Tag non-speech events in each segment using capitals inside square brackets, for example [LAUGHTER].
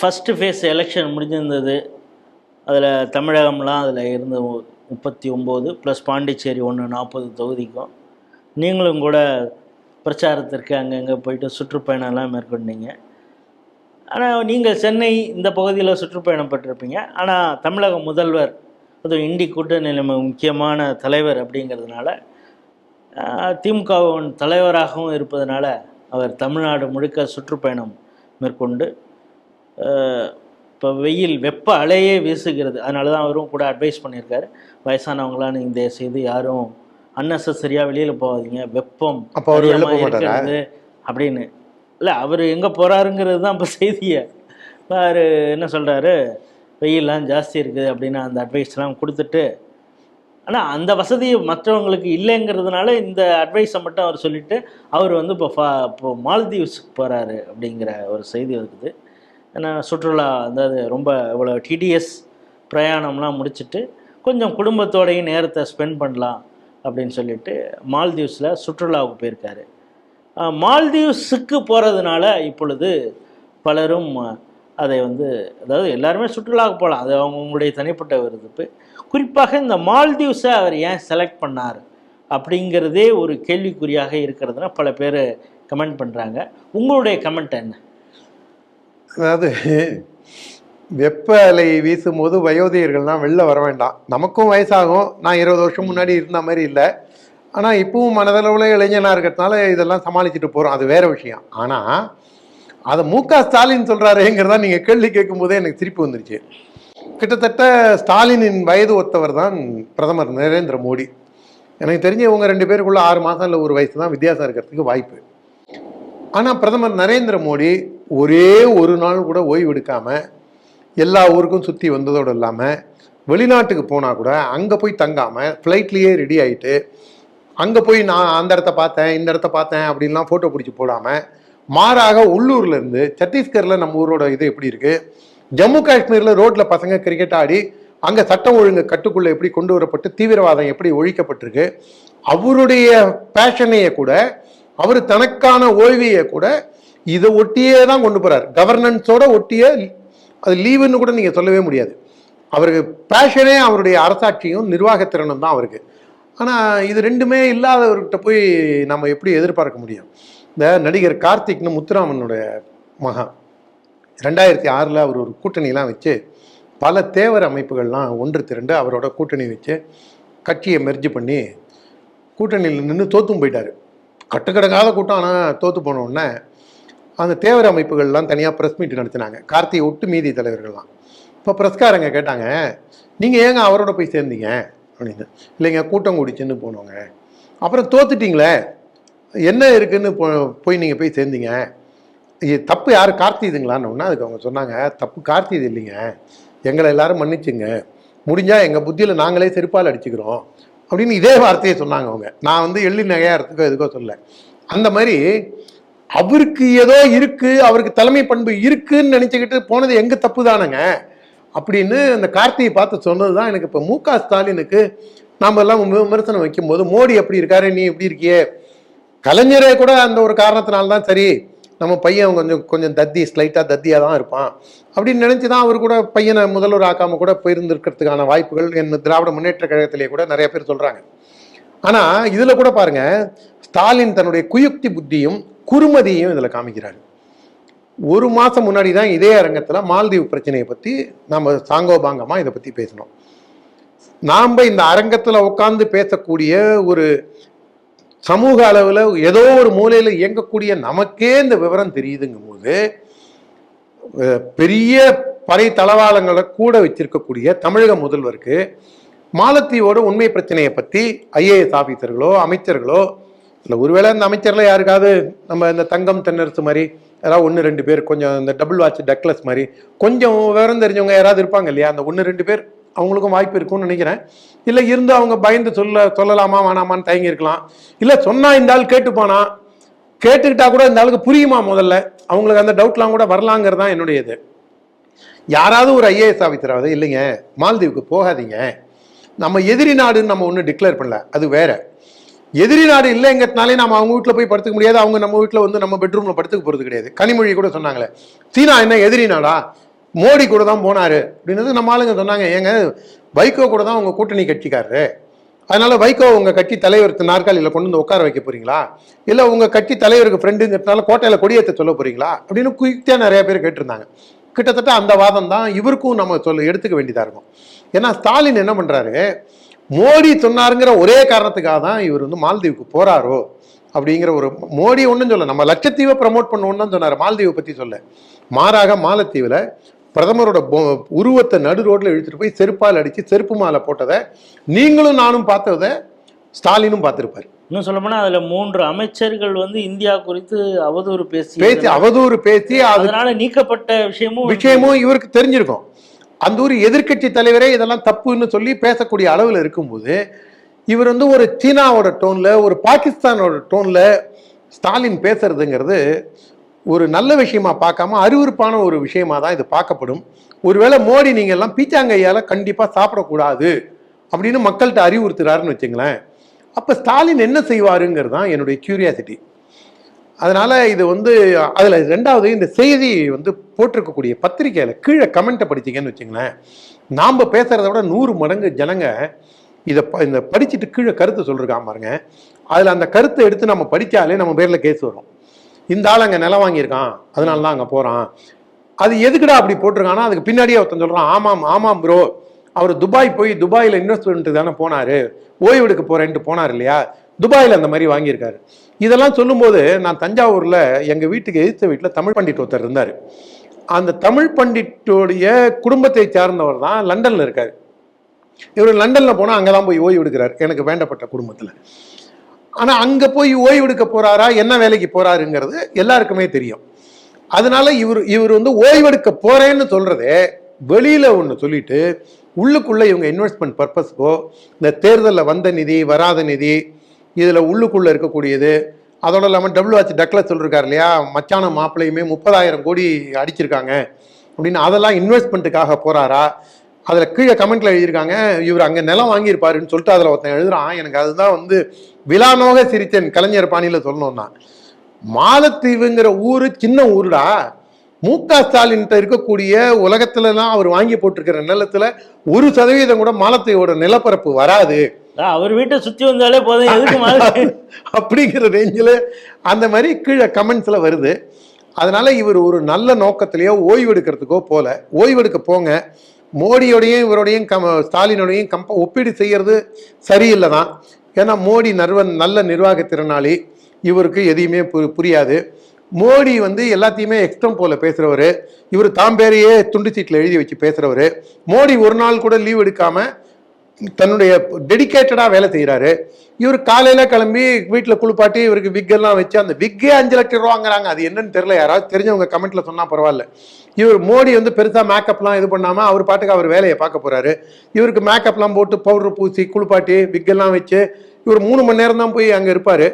First face election முடிஞ்சிருந்தது. அதில் தமிழகம்லாம் அதில் இருந்த முப்பத்தி ஒம்பது ப்ளஸ் பாண்டிச்சேரி ஒன்று நாற்பது தொகுதிக்கும். நீங்களும் கூட பிரச்சாரத்திற்கு அங்கங்கே போயிட்டு சுற்றுப்பயணம்லாம் மேற்கொண்டீங்க. ஆனால் நீங்கள் சென்னை இந்த பகுதியில் சுற்றுப்பயணம் பெற்றிருப்பீங்க. ஆனால் தமிழக முதல்வர் அதுவும் இண்டி கூட்டணியில் முக்கியமான தலைவர் அப்படிங்கிறதுனால திமுகவின் தலைவராகவும் இருப்பதனால அவர் தமிழ்நாடு முழுக்க சுற்றுப்பயணம் மேற்கொண்டு இப்போ வெயில் வெப்ப அலையே வீசுகிறது. அதனால தான் அவரும் கூட அட்வைஸ் பண்ணியிருக்காரு. வயசானவங்களாம் நீங்கள் தயவு செய்து யாரும் அன்னெசரியாக வெளியில் போகாதீங்க. வெப்பம் அப்போ அவர்? இருக்கிறது அப்படின்னு. இல்லை அவர் எங்கே போகிறாருங்கிறது தான் இப்போ செய்தியை. அவர் என்ன சொல்கிறாரு வெயில்லாம் ஜாஸ்தி இருக்குது அப்படின்னு அந்த அட்வைஸ்லாம் கொடுத்துட்டு. ஆனால் அந்த வசதி மற்றவங்களுக்கு இல்லைங்கிறதுனால இந்த அட்வைஸை மட்டும் அவர் சொல்லிட்டு அவர் வந்து இப்போ ஃபா இப்போ மால்தீவ்ஸுக்கு போகிறாரு அப்படிங்கிற ஒரு செய்தி இருக்குது. சுற்றுலா அதாவது ரொம்ப இவ்வளோ டிடிஎஸ் பிரயாணம்லாம் முடிச்சுட்டு கொஞ்சம் குடும்பத்தோடையும் நேரத்தை ஸ்பெண்ட் பண்ணலாம் அப்படின்னு சொல்லிட்டு மால்தீவ்ஸில் சுற்றுலாவுக்கு போயிருக்காரு. மால்தீவ்ஸுக்கு போகிறதுனால இப்பொழுது பலரும் அதை வந்து அதாவது எல்லாருமே சுற்றுலாவுக்கு போகலாம். அது அவங்களுடைய தனிப்பட்ட விருதுப்பு குறிப்பாக இந்த மால்தீவ்ஸை அவர் ஏன் செலக்ட் பண்ணார் அப்படிங்கிறதே ஒரு கேள்விக்குறியாக இருக்கிறதுனா பல பேர் கமெண்ட் பண்ணுறாங்க உங்களுடைய கமெண்ட் என்ன? அதாவது வெப்ப அலை வீசும்போது வயோதிகர்கள்லாம் வெளில வர வேண்டாம். நமக்கும் வயசாகும். நான் இருபது வருஷம் முன்னாடி இருந்த மாதிரி இல்லை. ஆனால் இப்பவும் மனதளவில் இளைஞனாக இருக்கிறதுனால இதெல்லாம் சமாளிச்சுட்டு போகிறோம் அது வேற விஷயம். ஆனால் அதை மு க ஸ்டாலின் சொல்கிறாருங்கிறதா நீங்கள் கேள்வி கேட்கும்போதே எனக்கு திருப்பி வந்துருச்சு. கிட்டத்தட்ட ஸ்டாலினின் வயது ஒத்தவர் தான் பிரதமர் நரேந்திர மோடி. எனக்கு தெரிஞ்ச இவங்க ரெண்டு பேருக்குள்ள ஆறு மாதம் இல்லை ஒரு வயசு தான் வித்தியாசம் இருக்கிறதுக்கு வாய்ப்பு. ஆனால் பிரதமர் நரேந்திர மோடி ஒரே ஒரு நாள் கூட ஓய்வு எடுக்காமல் எல்லா ஊருக்கும் சுற்றி வந்ததோடு இல்லாமல் வெளிநாட்டுக்கு போனால் கூட அங்கே போய் தங்காமல் ஃப்ளைட்லேயே ரெடி ஆகிட்டு அங்கே போய் நான் அந்த இடத்த பார்த்தேன் இந்த இடத்த பார்த்தேன் அப்படின்லாம் ஃபோட்டோ பிடிச்சி போடாமல் மாறாக உள்ளூர்லேருந்து சத்தீஸ்கரில் நம்ம ஊரோட இது எப்படி இருக்குது ஜம்மு காஷ்மீரில் ரோட்டில் பசங்க கிரிக்கெட் ஆடி அங்கே சட்டம் ஒழுங்கு கட்டுக்குள்ளே எப்படி கொண்டு வரப்பட்டு தீவிரவாதம் எப்படி ஒழிக்கப்பட்டிருக்கு? அவருடைய பேஷனையை கூட அவர் தனக்கான ஓய்வையை கூட இதை ஒட்டியே தான் கொண்டு போகிறார் கவர்னன்ஸோட ஒட்டிய அது லீவுன்னு கூட நீங்கள் சொல்லவே முடியாது. அவருக்கு பேஷனே அவருடைய அரசாட்சியும் நிர்வாகத்திறனும் தான் அவருக்கு. ஆனால் இது ரெண்டுமே இல்லாதவர்கிட்ட போய் நம்ம எப்படி எதிர்பார்க்க முடியும்? இந்த நடிகர் கார்த்திக்னு முத்துராமனுடைய மகன். ரெண்டாயிரத்தி ஆறில் அவர் ஒரு கூட்டணிலாம் வச்சு பல தேவர் அமைப்புகள்லாம் ஒன்று திரண்டு அவரோட கூட்டணி வச்சு கட்சியை மெர்ஜி பண்ணி கூட்டணியில் நின்று தோற்றும் போயிட்டார். கட்டுக்கடங்காத கூட்டம் ஆனால் தோற்று போனோடனே அந்த தேவர அமைப்புகள்லாம் தனியாக ப்ரெஸ் மீட் நடத்தினாங்க. கார்த்திகை ஒட்டு மீதி தலைவர்கள்லாம். இப்போ ப்ரெஸ்காரங்க கேட்டாங்க நீங்கள் ஏங்க அவரோட போய் சேர்ந்தீங்க? அப்படின்னு. இல்லைங்க கூட்டம் கூடிச்சுன்னு போனோங்க. அப்புறம் தோத்துட்டிங்களே என்ன இருக்குன்னு போ போய் நீங்கள் போய் சேர்ந்தீங்க? இது தப்பு யார்? கார்த்திதுங்களான்னு அதுக்கு அவங்க சொன்னாங்க. தப்பு கார்த்திது இல்லைங்க. எங்களை எல்லாரும் மன்னிச்சுங்க. முடிஞ்சால் எங்கள் புத்தியில் நாங்களே செருப்பால் அடிச்சுக்கிறோம். அப்படின்னு இதே வார்த்தையை சொன்னாங்க அவங்க. நான் வந்து எள்ளி நகையாகிறதுக்கோ எதுக்கோ சொல்ல அந்த மாதிரி அவருக்கு ஏதோ இருக்கு அவருக்கு தலைமை பண்பு இருக்குன்னு நினச்சிக்கிட்டு போனது எங்க தப்பு தானங்க? அப்படின்னு அந்த கார்த்தியை பார்த்து சொன்னது தான் எனக்கு இப்போ மு க. ஸ்டாலினுக்கு நாம எல்லாம் விமர்சனம் வைக்கும்போது மோடி எப்படி இருக்காரு? நீ எப்படி இருக்கியே? கலைஞரே கூட அந்த ஒரு காரணத்தினால்தான் சரி நம்ம பையன் கொஞ்சம் கொஞ்சம் தத்தி ஸ்லைட்டாக தத்தியாக தான் இருப்பான் அப்படின்னு நினச்சி தான் அவர் கூட பையனை முதல்வர் ஆக்காம கூட போயிருந்திருக்கிறதுக்கான வாய்ப்புகள் என் திராவிட முன்னேற்ற கழகத்திலேயே கூட நிறைய பேர் சொல்கிறாங்க ஆனால் இதில் கூட பாருங்க ஸ்டாலின் தன்னுடைய குயுக்தி புத்தியும் குறுமதியையும் இதில் காமிக்கிறாரு. ஒரு மாதம் முன்னாடி தான் இதே அரங்கத்தில் மால்தீவ் பிரச்சனையை பற்றி நம்ம சாங்கோபாங்கமாக இதை பற்றி பேசினோம். நாம் இந்த அரங்கத்தில் உட்காந்து பேசக்கூடிய ஒரு சமூக அளவில் ஏதோ ஒரு மூலையில் இயங்கக்கூடிய நமக்கே இந்த விவரம் தெரியுதுங்கும் போது பெரிய படை தளவாளங்களை கூட வச்சிருக்கக்கூடிய தமிழக முதல்வருக்கு மாலத்தீவோட உண்மை பிரச்சனையை பற்றி ஐஏஎஸ் ஆஃபீஸர்களோ அமைச்சர்களோ இல்லை ஒருவேளை இந்த அமைச்சரில் யாருக்காவது நம்ம இந்த தங்கம் தென்னரசு மாதிரி யாராவது ஒன்று ரெண்டு பேர் கொஞ்சம் இந்த டபுள் வாட்ச் டக்லஸ் மாதிரி கொஞ்சம் விவரம் தெரிஞ்சவங்க யாராவது இருப்பாங்க இல்லையா? அந்த ஒன்று ரெண்டு பேர் அவங்களுக்கும் வாய்ப்பு இருக்கும்னு நினைக்கிறேன். இல்லை இருந்து அவங்க பயந்து சொல்ல சொல்லலாமா வேணாமான்னு தயங்கியிருக்கலாம். இல்லை சொன்னால் இந்த ஆள் கேட்டுப்பானா கேட்டுக்கிட்டா கூட இந்த ஆளுக்கு புரியுமா முதல்ல? அவங்களுக்கு அந்த டவுட்லாம் கூட வரலாங்கிறது தான் என்னுடைய இது யாராவது ஒரு ஐஏஎஸ் ஆஃபீஸராவது இல்லைங்க மால்தீவுக்கு போகாதீங்க. நம்ம எதிரி நாடுன்னு நம்ம ஒன்றும் டிக்ளேர் பண்ணல அது வேறு. எதிரி நாடு இல்லைங்கிறதுனாலே நம்ம அவங்க வீட்டில் போய் படுத்துக்க முடியாது. அவங்க நம்ம வீட்டில் வந்து நம்ம பெட்ரூமில் படுத்துக்க போகிறது கிடையாது. கனிமொழி கூட சொன்னாங்களே. சீனா என்ன எதிரி நாடா? மோடி கூட தான் போனாரு. அப்படின்றது நம்ம ஆளுங்க சொன்னாங்க ஏங்க வைகோ கூட தான் உங்கள் கூட்டணி கட்சிக்காரரு. அதனால வைகோ உங்கள் கட்சி தலைவர் நாற்காலியில் கொண்டு வந்து உட்கார வைக்க போறீங்களா? இல்லை உங்கள் கட்சி தலைவருக்கு ஃப்ரெண்டுங்கிறதுனால கோட்டையில் கொடியேற்ற சொல்ல போறீங்களா? அப்படின்னு குயிக்கா நிறைய பேர் கேட்டிருந்தாங்க. கிட்டத்தட்ட அந்த வாதம் தான் இவருக்கும் நம்ம சொல்ல எடுத்துக்க வேண்டியதாக இருக்கும். ஏன்னா ஸ்டாலின் என்ன பண்ணுறாரு மோடி சொன்னாருங்கிற ஒரே காரணத்துக்காக தான் இவர் வந்து மால்தீவுக்கு போறாரோ அப்படிங்கிற ஒரு மோடி ஒன்றும் சொல்ல நம்ம லட்சத்தீவை ப்ரமோட் பண்ணணும்னு தான் சொன்னார். மால்தீவை பற்றி சொல்ல. மாறாக மாலத்தீவில் பிரதமரோட உருவத்தை நடு ரோட்ல இழுத்துட்டு போய் செருப்பால் அடிச்சு செருப்பு மாலை போட்டதை நீங்களும் நானும் பார்த்ததை ஸ்டாலினும் பார்த்திருப்பாரு. இன்னும் சொல்ல போனா அதுல மூன்று அமைச்சர்கள் வந்து இந்தியா குறித்து அவதூறு பேசி பேசி அவதூறு பேசி அது அதனால நீக்கப்பட்ட விஷயமும் விஷயமும் இவருக்கு தெரிஞ்சிருக்கும். அந்த ஒரு எதிர்க்கட்சி தலைவரே இதெல்லாம் தப்புன்னு சொல்லி பேசக்கூடிய அளவில் இருக்கும்போது இவர் வந்து ஒரு சீனாவோட டோன்ல ஒரு பாகிஸ்தானோட டோன்ல ஸ்டாலின் பேசுறதுங்கிறது ஒரு நல்ல விஷயமா பார்க்காம அருவருப்பான ஒரு விஷயமா தான் இது பார்க்கப்படும். ஒருவேளை மோடி நீங்க எல்லாம் பீச்சாங்கையால கண்டிப்பா சாப்பிடக்கூடாது அப்படின்னு மக்கள்கிட்ட அறிவுறுத்துறாருன்னு வச்சுங்களேன். அப்ப ஸ்டாலின் என்ன செய்வாருங்கிறது தான் என்னுடைய கியூரியாசிட்டி அதனால இது வந்து அதில் ரெண்டாவது இந்த செய்தி வந்து போட்டிருக்கக்கூடிய பத்திரிக்கையில் கீழே கமெண்ட்டை படிச்சீங்கன்னு வச்சுங்களேன். நாம் பேசுகிறத விட நூறு மடங்கு ஜனங்க இதை ப- இந்த படிச்சுட்டு கீழே கருத்து சொல்லியிருக்காம பாருங்க. அதில் அந்த கருத்தை எடுத்து நம்ம படித்தாலே நம்ம பேரில் கேஸ் வரும். இந்த ஆள் அங்கே நிலம் வாங்கியிருக்கான் அதனால தான் அங்கே போகிறான் அது எதுக்குடா அப்படி போட்டிருக்கானா அதுக்கு பின்னாடியே ஒருத்தன் சொல்கிறான் ஆமாம் ஆமாம் ப்ரோ அவர் துபாய் போய் துபாயில் இன்வெஸ்ட்மெண்ட் தானே போனார். ஓய்வெடுக்க போகிறேன்ட்டு போனார் இல்லையா? துபாயில் அந்த மாதிரி வாங்கியிருக்காரு. இதெல்லாம் சொல்லும்போது நான் தஞ்சாவூரில் எங்கள் வீட்டுக்கு எதிர்த்த வீட்டில் தமிழ் பண்டிட் ஒருத்தர் இருந்தார். அந்த தமிழ் பண்டிட்டோடைய குடும்பத்தை சார்ந்தவர் தான் லண்டனில் இருக்கார். இவர் லண்டனில் போனால் அங்கே தான் போய் ஓய்வு எடுக்கிறார். எனக்கு வேண்டப்பட்ட குடும்பத்தில். ஆனால் அங்கே போய் ஓய்வு எடுக்க போகிறாரா என்ன வேலைக்கு போகிறாருங்கிறது எல்லாருக்குமே தெரியும். அதனால இவர் இவர் வந்து ஓய்வெடுக்க போகிறேன்னு சொல்கிறதே வெளியில் ஒன்று சொல்லிட்டு உள்ளுக்குள்ளே இவங்க இன்வெஸ்ட்மெண்ட் பர்பஸ்க்கோ இந்த தேர்தலில் வந்த நிதி வராத நிதி இதில் உள்ளுக்குள்ளே இருக்கக்கூடியது. அதோட இல்லாமல் டபிள்யூஹெச் டக்ளஸ் சொல்லிருக்காரு இல்லையா? மச்சான மாப்பிள்ளையுமே முப்பதாயிரம் கோடி அடிச்சிருக்காங்க. அப்படின்னு அதெல்லாம் இன்வெஸ்ட்மெண்ட்டுக்காக போகிறாரா அதில் கீழே கமெண்ட்ல எழுதியிருக்காங்க இவர் அங்கே நிலம் வாங்கியிருப்பாருன்னு சொல்லிட்டு அதில் ஒருத்தன் எழுதுறான். எனக்கு அதுதான் வந்து விழாநோக சிரித்தன் கலைஞர் பாணியில் சொல்லணும்னா மாலத்தீவுங்கிற ஊர் சின்ன ஊருடா. மு க ஸ்டாலின்கிட்ட இருக்கக்கூடிய உலகத்துலலாம் அவர் வாங்கி போட்டிருக்கிற நிலத்தில் ஒரு சதவீதம் கூட மாலத்தீவோட நிலப்பரப்பு வராது. அவர் வீட்டை சுத்தி வந்தாலே போதும் எதுக்கு [LAUGHS] மாதிரி அப்படிங்கிற ரேஞ்சில் அந்த மாதிரி கீழே கமெண்ட்ஸ்ல வருது. அதனால இவர் ஒரு நல்ல நோக்கத்திலேயோ ஓய்வு எடுக்கிறதுக்கோ போல ஓய்வு எடுக்க போங்க. மோடியோடையும் இவரோடையும் கம் ஸ்டாலினோடையும் கம்ப ஒப்பீடு செய்யறது சரியில்லை தான் ஏன்னா மோடி நர்வன் நல்ல நிர்வாக திறனாளி. இவருக்கு எதையுமே பு- புரியாது. மோடி வந்து எல்லாத்தையுமே எக்ஸ்ட்ரம் போல பேசுறவர். இவர் தாம் பேரையே துண்டு சீட்டில் எழுதி வச்சு பேசுறவர். மோடி ஒரு நாள் கூட லீவ் எடுக்காம தன்னுடைய டெடிகேட்டடாக வேலை செய்கிறாரு இவர் காலையில் கிளம்பி வீட்டில் குளிப்பாட்டி இவருக்கு விக்கெல்லாம் வச்சு அந்த விக்கே அஞ்சு லட்சம் ரூபா வாங்குறாங்க. அது என்னன்னு தெரியல. யாராவது தெரிஞ்சவங்க கமெண்ட்டில் சொன்னால் பரவாயில்ல. இவர் மோடி வந்து பெருசாக மேக்கப்லாம் இது பண்ணாமல் அவர் பாட்டுக்கு அவர் வேலையை பார்க்க போகிறாரு இவருக்கு மேக்கப்லாம் போட்டு பவுடர் பூசி குளிப்பாட்டி விக்கெல்லாம் வச்சு இவர் மூணு மணி நேரம் தான் போய் அங்கே இருப்பார்.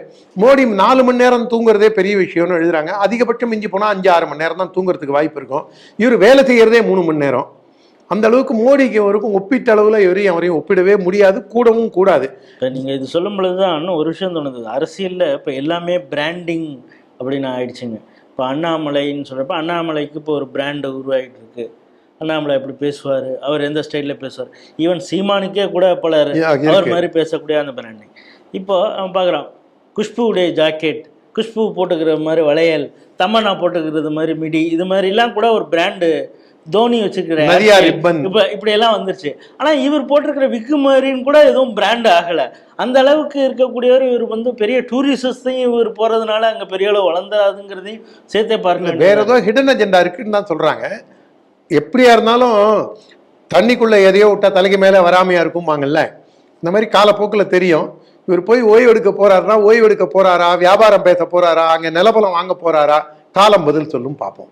மோடி நாலு மணி நேரம் தூங்குறதே பெரிய விஷயம்னு எழுதுறாங்க. அதிகபட்சம் மிஞ்சி போனால் அஞ்சு ஆறு மணி நேரம் தான் தூங்குறதுக்கு வாய்ப்பு இருக்கும். இவர் வேலை செய்கிறதே மூணு மணி நேரம். அந்த அளவுக்கு மோடிக்கு அவருக்கும் ஒப்பீட்டு அளவில் இவரையும் அவரையும் ஒப்பிடவே முடியாது கூடவும் கூடாது. நீங்கள் இது சொல்லும் பொழுது தான் இன்னும் ஒரு விஷயம் தோணுது. அரசியலில் இப்போ எல்லாமே பிராண்டிங் அப்படின்னு ஆயிடுச்சுங்க. இப்போ அண்ணாமலைன்னு சொல்கிறப்ப அண்ணாமலைக்கு இப்போ ஒரு பிராண்டு உருவாகிட்டு இருக்கு அண்ணாமலை எப்படி பேசுவார்? அவர் எந்த ஸ்டைலில் பேசுவார்? ஈவன் சீமானுக்கே கூட பல அவர். மாதிரி பேசக்கூடிய அந்த பிராண்டிங் இப்போ அவன் பார்க்குறான் குஷ்புவுடைய ஜாக்கெட் குஷ்பு போட்டுக்கிற மாதிரி வளையல் தமன்னா போட்டுக்கிறது மாதிரி மிடி இது மாதிரிலாம் கூட ஒரு பிராண்டு தோனி ribbon. இப்போ இப்படி எல்லாம் வந்துருச்சு. ஆனா இவர் போட்டிருக்கிற விக்கு மாதிரின்னு கூட எதுவும் பிராண்ட் ஆகல. அந்த அளவுக்கு இருக்கக்கூடியவர் இவர் வந்து பெரிய டூரிஸ்டையும் இவர் போறதுனால அங்க பெரிய அளவு வளர்ந்துராதுங்கிறதையும் சேர்த்தே பாருங்க. வேற ஏதோ ஹிடன் அஜெண்டா இருக்குன்னு தான் சொல்றாங்க. எப்படியா இருந்தாலும் தண்ணிக்குள்ள எதையோ விட்டா தலைக்கு மேல வராமையா இருக்கும்பாங்கல்ல. இந்த மாதிரி காலப்போக்கில் தெரியும். இவர் போய் ஓய்வு எடுக்க போறாருன்னா ஓய்வு எடுக்க போறாரா வியாபாரம் பேச போறாரா அங்க நிலபலம் வாங்க போறாரா காலம் பதில் சொல்லும் பார்ப்போம்